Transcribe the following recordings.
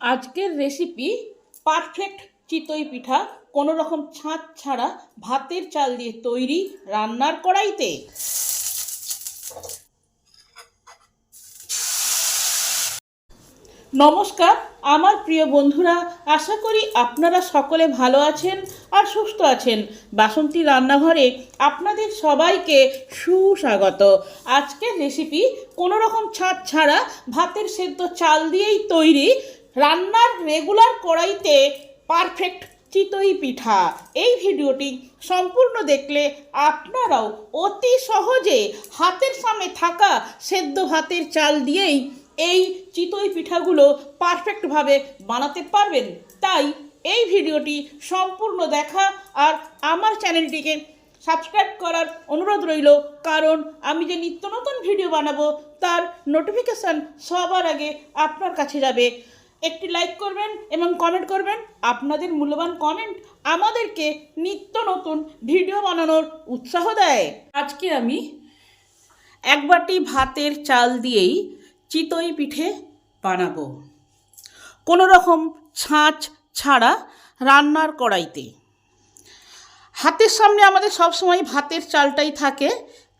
আজকের recipe perfect চিতই পিঠা কোনো রকম ছাঁচ ছাড়া ভাতের চাল দিয়ে তৈরি রান্নার কড়াইতে। নমস্কার, আমার প্রিয় বন্ধুরা, আশা করি আপনারা সকলে ভালো আছেন আর সুস্থ আছেন। বাসন্তী রান্নাঘরে আপনাদের সবাইকে সুস্বাগত। আজকের রেসিপি কোনো রকম ছাঁচ ছাড়া ভাতের সেদ্ধ চাল দিয়েই তৈরি রান্নার রেগুলার কড়াইতে পারফেক্ট চিতই পিঠা। এই ভিডিওটি সম্পূর্ণ দেখলে আপনারাও অতি সহজে হাতের সামনে থাকা সেদ্ধ ভাতের চাল দিয়েই এই চিতই পিঠাগুলো পারফেক্টভাবে বানাতে পারবেন। তাই এই ভিডিওটি সম্পূর্ণ দেখা আর আমার চ্যানেলটিকে সাবস্ক্রাইব করার অনুরোধ রইল, কারণ আমি যে নিত্য নতুন ভিডিও বানাবো, তার নোটিফিকেশান সবার আগে আপনার কাছে যাবে। একটি লাইক করবেন এবং কমেন্ট করবেন। আপনাদের মূল্যবান কমেন্ট আমাদেরকে নিত্য নতুন ভিডিও বানানোর উৎসাহ দেয়। আজকে আমি এক বাটি ভাতের চাল দিয়েই চিতই পিঠে বানাবো। কোনো রকম ছাঁচ ছাড়া রান্নার কড়াইতে। হাতের সামনে আমাদের সবসময় ভাতের চালটাই থাকে,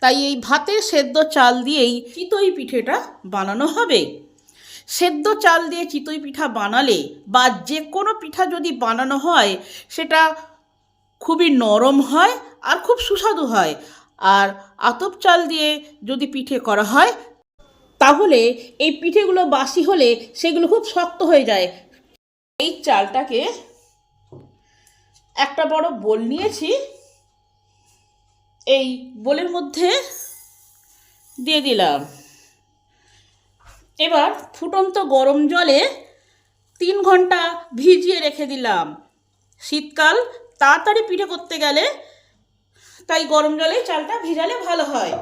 তাই এই ভাতের সেদ্ধ চাল দিয়েই চিতই পিঠেটা বানানো হবে। সেদ্ধ চাল দিয়ে চিতই পিঠা বানালে বা যে কোনো পিঠা যদি বানানো হয়, সেটা খুবই নরম হয় আর খুব সুস্বাদু হয়। আর আতপ চাল দিয়ে যদি পিঠে করা হয়, তাহলে এই পিঠেগুলো বাসি হলে সেগুলো খুব শক্ত হয়ে যায়। এই চালটাকে একটা বড় বোল নিয়েছি। এই বোলের মধ্যে দিয়ে দিলাম। এবার ফুটন্ত গরম জলে তিন ঘণ্টা ভিজিয়ে রেখে দিলাম। শীতকাল, তাড়াতাড়ি পিঠে করতে গেলে তাই গরম জলে চালটা ভিজালে ভালো হয়।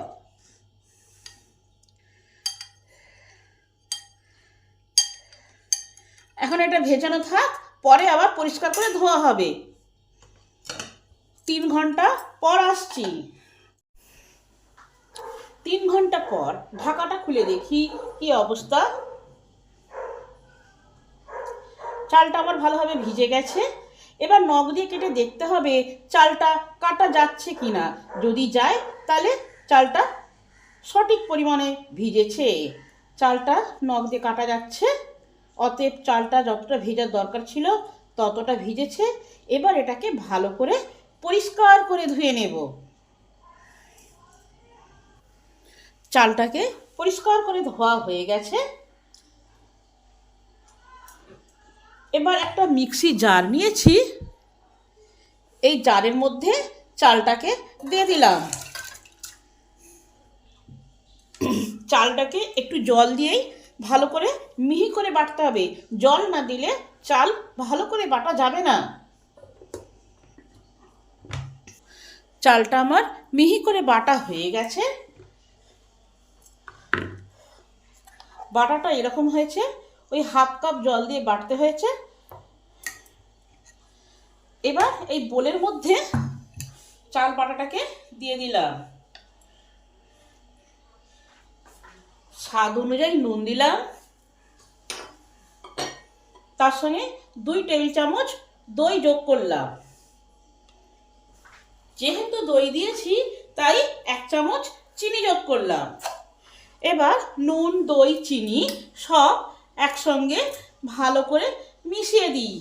এখন এটা ভেজানো থাক, পরে আবার পরিষ্কার করে ধোয়া হবে। তিন ঘণ্টা পর আসছি। তিন ঘণ্টা পর ঢাকাটা খুলে দেখি কি অবস্থা। চালটা আমার ভালোভাবে ভিজে গেছে। এবার নখ দিয়ে কেটে দেখতে হবে চালটা কাটা যাচ্ছে কি না যদি যায়, তাহলে চালটা সঠিক পরিমাণে ভিজেছে। চালটা নখ দিয়ে কাটা যাচ্ছে। অতএব চালটা যতটা ভেজার দরকার ছিল ততটা ভিজেছে। এবার এটাকে ভালো করে পরিষ্কার করে ধুয়ে নেব। চালটাকে পরিষ্কার করে ধোয়া হয়ে গেছে। এবার একটা মিক্সি জার নিয়েছি। এই জারের মধ্যে চালটাকে দিয়ে দিলাম। চালটাকে একটু জল দিয়েই ভালো করে মিহি করে বাটতে হবে। জল না দিলে চাল ভালো করে বাটা যাবে না। চালটা আমার মিহি করে বাটা হয়ে গেছে। বাটাটা এরকম হয়েছে, ওই হাফ কাপ জল দিয়ে বাটতে হয়েছে। এবার এই বোলের মধ্যে চাল বাটাটাকে দিয়ে দিলাম। স্বাদ অনুযায়ী নুন দিলাম। তার সঙ্গে দুই টেবিল চামচ দই যোগ করলাম। যেহেতু দই দিয়েছি, তাই এক চামচ চিনি যোগ করলাম। এবার নুন, দই, চিনি সব একসঙ্গে ভালো করে মিশিয়ে দিই।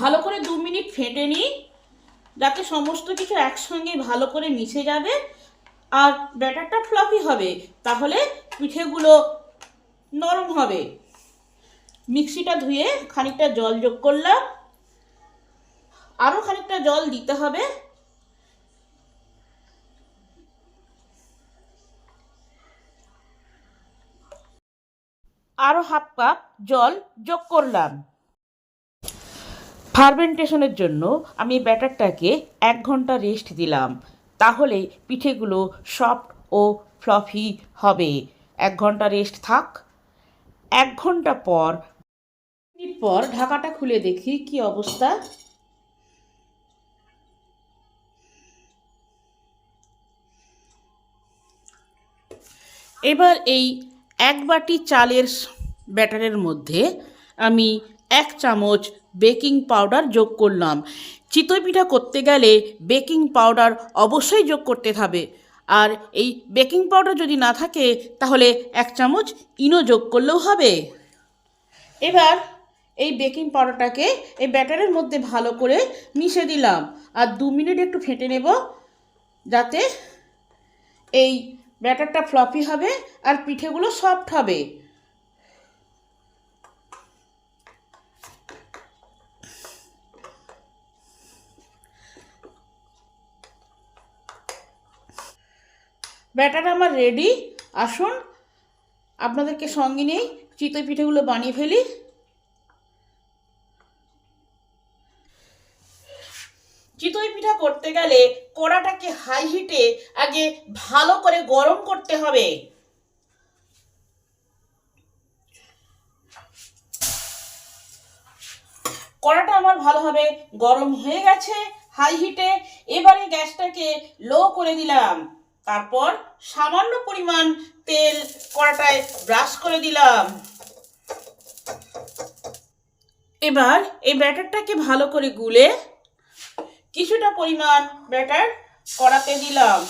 ভালো করে দু মিনিট ফেটে নিই, যাতে সমস্ত কিছু একসঙ্গে ভালো করে মিশে যাবে আর ব্যাটারটা ফ্লফি হবে, তাহলে পিঠেগুলো নরম হবে। মিক্সিটা ধুয়ে খানিকটা জল যোগ করলাম। আরও খানিকটা জল দিতে হবে। আরও হাফ কাপ জল যোগ করলাম। ফার্মেন্টেশনের জন্য আমি ব্যাটারটাকে এক ঘণ্টা রেস্ট দিলাম। তাহলে পিঠেগুলো সফট ও ফ্লফি হবে। এক ঘণ্টা রেস্ট থাক। এক ঘণ্টা পর পর ঢাকাটা খুলে দেখি কি অবস্থা। এবার এই এক বাটি চালের ব্যাটারের মধ্যে আমি এক চামচ বেকিং পাউডার যোগ করলাম। চিতই পিঠা করতে গেলে বেকিং পাউডার অবশ্যই যোগ করতে হবে। আর এই বেকিং পাউডার যদি না থাকে, তাহলে এক চামচ ইনো যোগ করলেও হবে। এবার এই বেকিং পাউডারটাকে এই ব্যাটারের মধ্যে ভালো করে মিশে দিলাম। আর দু মিনিট একটু ফেটে নেব, যাতে এই ব্যাটারটা ফ্লপি হবে আর পিঠেগুলো সফট হবে। ব্যাটার আমার রেডি আসুন। আপনাদেরকে সঙ্গে নিয়েই চিতই পিঠেগুলো বানিয়ে ফেলি। চিতই পিঠা করতে গেলে কড়াটাকে হাই হিটে আগে ভালো করে গরম করতে হবে। কড়াটা আমার ভালোভাবে গরম হয়ে গেছে হাই হিটে এবারে গ্যাসটাকে লো করে দিলাম। তারপর সামান্য পরিমাণ তেল কড়াটায় ব্রাশ করে দিলাম। এবার এই ব্যাটারটাকে ভালো করে গুলে কিছুটা পরিমাণ ব্যাটার করাতে দিলাম।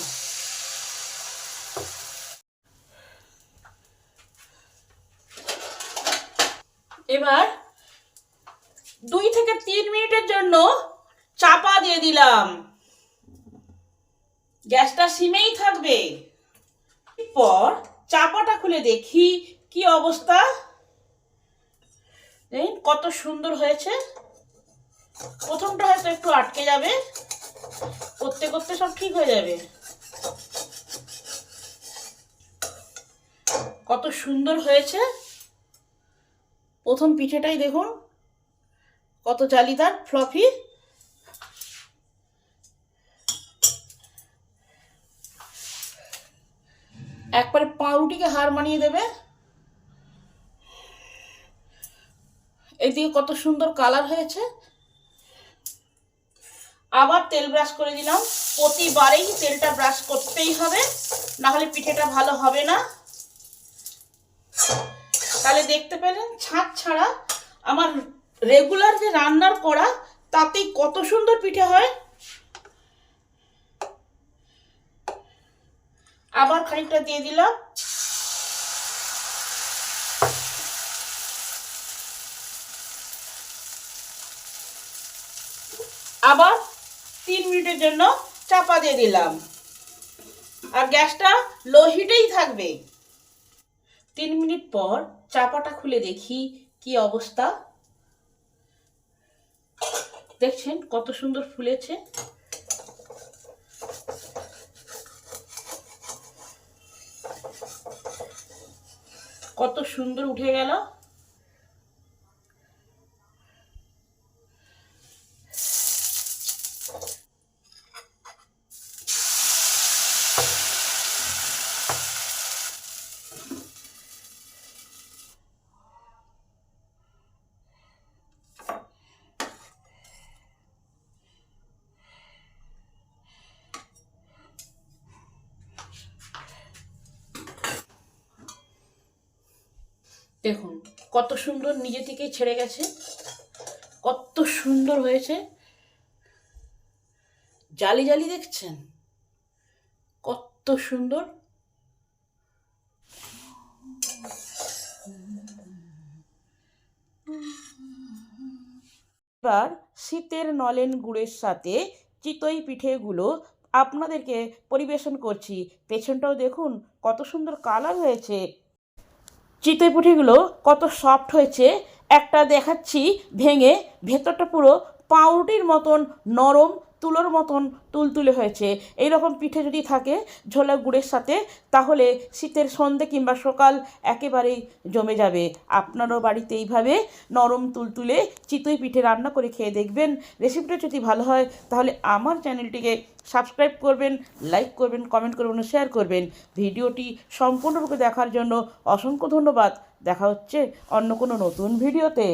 এবার দুই থেকে তিন মিনিটের জন্য চাপা দিয়ে দিলাম। গ্যাসটা সিমেই থাকবে। পর চাপাটা খুলে দেখি কি অবস্থা। কত সুন্দর হয়েছে। প্রথমটা হয়তো একটু আটকে যাবে। করতে করতে সব ঠিক হয়ে যাবে। কত সুন্দর হয়েছে। প্রথম পিঠেটাই দেখুন। কত জালিদার ফ্লফি একবারে পাউরুটিকে হার মানিয়ে দেবে। এদিকে কত সুন্দর কালার হয়েছে। আবার তেল ব্রাশ করে দিলাম। প্রতিবারেই তেলটা ব্রাশ করতেই হবে না হলে পিঠেটা ভালো হবে না। তাহলে দেখতে পেলেন ছাঁচ ছাড়া আমার রেগুলার যে রান্নার করা তাতেই কত সুন্দর পিঠে হয়। আবার খানিকটা দিয়ে দিলাম। আবার তিন মিনিটের জন্য চাপা দিয়ে দিলাম। আর গ্যাসটা লো হিটেই থাকবে। তিন মিনিট পর চাপাটা খুলে দেখি কি অবস্থা। দেখছেন কত সুন্দর ফুলেছে। কত সুন্দর উঠে গেল দেখুন কত সুন্দর নিজে থেকেই ছেড়ে গেছে। কত সুন্দর হয়েছে। জালি জালি দেখছেন? কত সুন্দর। এবার শীতের নলেন গুড়ের সাথে চিতই পিঠেগুলো আপনাদেরকে পরিবেশন করছি। পেছনটাও দেখুন, কত সুন্দর কালার হয়েছে। চিতই পুঠিগুলো কত সফট হয়েছে একটা দেখাচ্ছি ভেঙে ভেতরটা পুরো পাউরুটির মতন নরম তুলোর মতন তুলতুলে হয়েছে। এই রকম পিঠে যদি থাকে ঝোলা গুড়ের সাথে, তাহলে শীতের সন্ধে কিংবা সকাল একেবারেই জমে যাবে। আপনারও বাড়িতে এইভাবে নরম তুলতুলে চিতই পিঠে রান্না করে খেয়ে দেখবেন। রেসিপিটা যদি ভালো হয়, তাহলে আমার চ্যানেলটিকে সাবস্ক্রাইব করবেন, লাইক করবেন, কমেন্ট করবেন ও শেয়ার করবেন। ভিডিওটি সম্পূর্ণরূপে দেখার জন্য অসংখ্য ধন্যবাদ। দেখা হচ্ছে অন্য কোনো নতুন ভিডিওতে।